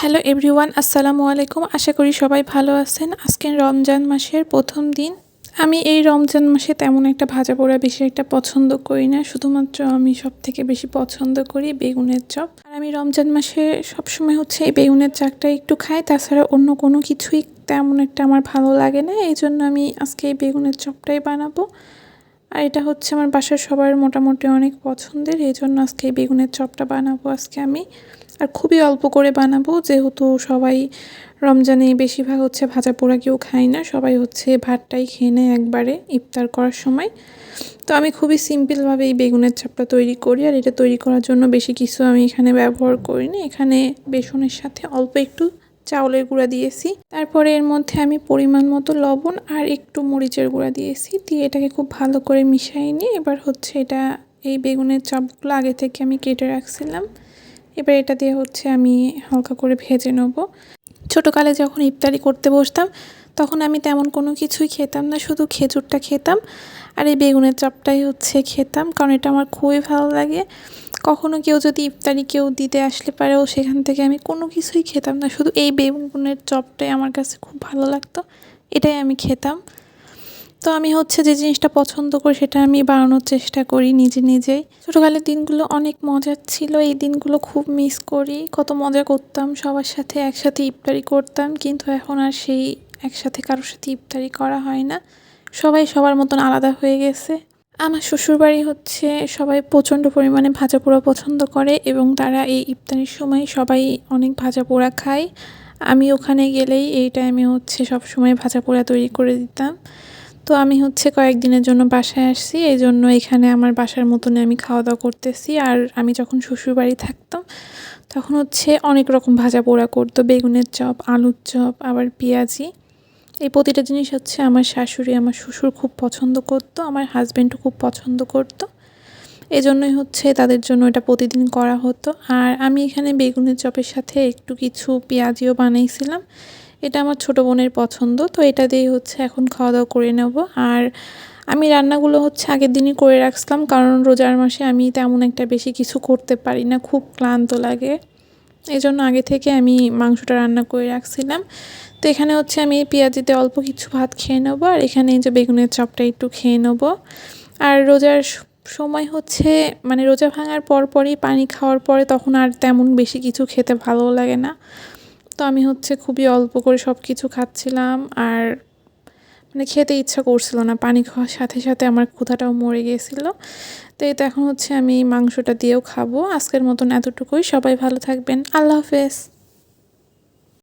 Hello everyone আসসালামু আলাইকুম আশা করি সবাই ভালো আছেন। আজকে রমজান মাসের প্রথম দিন। আমি এই রমজান মাসে তেমন একটা ভাজা পোড়া বেশি একটা পছন্দ করি না। শুধুমাত্র আমি সব থেকে বেশি পছন্দ করি বেগুনের চপ। আর আমি রমজান মাসে সবসময় হচ্ছে এই বেগুনের চাকটা একটু খাই। তাছাড়া অন্য কোনো কিছুই তেমন একটা আমার ভালো লাগে না। এই জন্য আমি আজকে এই বেগুনের চপটাই বানাবো। আর এটা হচ্ছে আমার বাসার সবার মোটামুটি অনেক পছন্দের। এই জন্য আজকে এই বেগুনের চপটা বানাবো আজকে আমি। আর খুবই অল্প করে বানাবো, যেহেতু সবাই রমজানে বেশিরভাগ হচ্ছে ভাজা পোড়া কেউ খায় না, সবাই হচ্ছে ভাতটাই খেয়ে নেয় একবারে ইফতার করার সময়। তো আমি খুবই সিম্পলভাবে এই বেগুনের চাপটা তৈরি করি, আর এটা তৈরি করার জন্য বেশি কিছু আমি এখানে ব্যবহার করিনি। এখানে বেসনের সাথে অল্প একটু চাউলের গুঁড়া দিয়েছি। তারপরে এর মধ্যে আমি পরিমাণ মতো লবণ আর একটু মরিচের গুঁড়া দিয়েছি। দিয়ে এটাকে খুব ভালো করে মিশাই নিই এবার হচ্ছে এটা, এই বেগুনের চাপগুলো আগে থেকে আমি কেটে রাখছিলাম। এবার এটা দিয়ে হচ্ছে আমি হালকা করে ভেজে নেব। ছোটোকালে যখন ইফতারি করতে বসতাম, তখন আমি তেমন কোনো কিছুই খেতাম না, শুধু খেজুরটা খেতাম। আর এই বেগুনের চপটাই হচ্ছে খেতাম, কারণ এটা আমার খুবই ভালো লাগে। কখনো কেউ যদি ইফতারি কেউ দিতে আসলে পারেও সেখান থেকে আমি কোনো কিছুই খেতাম না। শুধু এই বেগুনের চপটাই আমার কাছে খুব ভালো লাগতো, এটাই আমি খেতাম। তো আমি হচ্ছে যে জিনিসটা পছন্দ করি, সেটা আমি বানানোর চেষ্টা করি নিজে নিজেই। ছোটোকালের দিনগুলো অনেক মজার ছিল, এই দিনগুলো খুব মিস করি। কত মজা করতাম, সবার সাথে একসাথে ইফতারি করতাম, কিন্তু এখন আর সেই একসাথে কারোর সাথে ইফতারি করা হয় না। সবাই সবার মতন আলাদা হয়ে গেছে। আমার শ্বশুরবাড়ি হচ্ছে সবাই প্রচণ্ড পরিমাণে ভাজা পোড়া পছন্দ করে এবং তারা এই ইফতারির সময় সবাই অনেক ভাজা পোড়া খায়। আমি ওখানে গেলেই এই টাইমে হচ্ছে সব সময় ভাজা পোড়া তৈরি করে দিতাম। তো আমি হচ্ছে কয়েকদিনের জন্য বাসায় আসছি এই জন্য এখানে আমার বাসার মতনে আমি খাওয়া দাওয়া করতেছি। আর আমি যখন শ্বশুরবাড়ি থাকতাম, তখন হচ্ছে অনেক রকম ভাজা পোড়া করতো। বেগুনের চপ, আলুর চপ, আবার পেঁয়াজি। এই প্রতিটা জিনিস হচ্ছে আমার শাশুড়ি আমার শ্বশুর খুব পছন্দ করতো, আমার হাজব্যান্ডও খুব পছন্দ করতো। এই জন্যই হচ্ছে তাদের জন্য এটা প্রতিদিন করা হতো। আর আমি এখানে বেগুনের চপের সাথে একটু কিছু পেঁয়াজিও বানিয়েছিলাম। এটা আমার ছোটো বোনের পছন্দ, তো এটা দিয়েই হচ্ছে এখন খাওয়া দাওয়া করে নেব। আর আমি রান্নাগুলো হচ্ছে আগের দিনই করে রাখছিলাম, কারণ রোজার মাসে আমি তেমন একটা বেশি কিছু করতে পারি না, খুব ক্লান্ত লাগে। এই জন্য আগে থেকে আমি মাংসটা রান্না করে রাখছিলাম। তো এখানে হচ্ছে আমি পেঁয়াজিতে অল্প কিছু ভাত খেয়ে নেব, আর এখানে এই যে বেগুনের চপটা একটু খেয়ে নেব। আর রোজার সময় হচ্ছে মানে রোজা ভাঙার পর পরই পানি খাওয়ার পরে তখন আর তেমন বেশি কিছু খেতে ভালো লাগে না। তো আমি হচ্ছে খুবই অল্প করে সব কিছু খাচ্ছিলাম, আর মানে খেতে ইচ্ছা করছিল না। পানি খাওয়ার সাথে সাথে আমার ক্ষুধাটাও মরে গিয়েছিল তো এটা এখন হচ্ছে আমি মাংসটা দিয়েও খাব। আজকের মতন এতটুকুই। সবাই ভালো থাকবেন। আল্লাহ হাফেজ।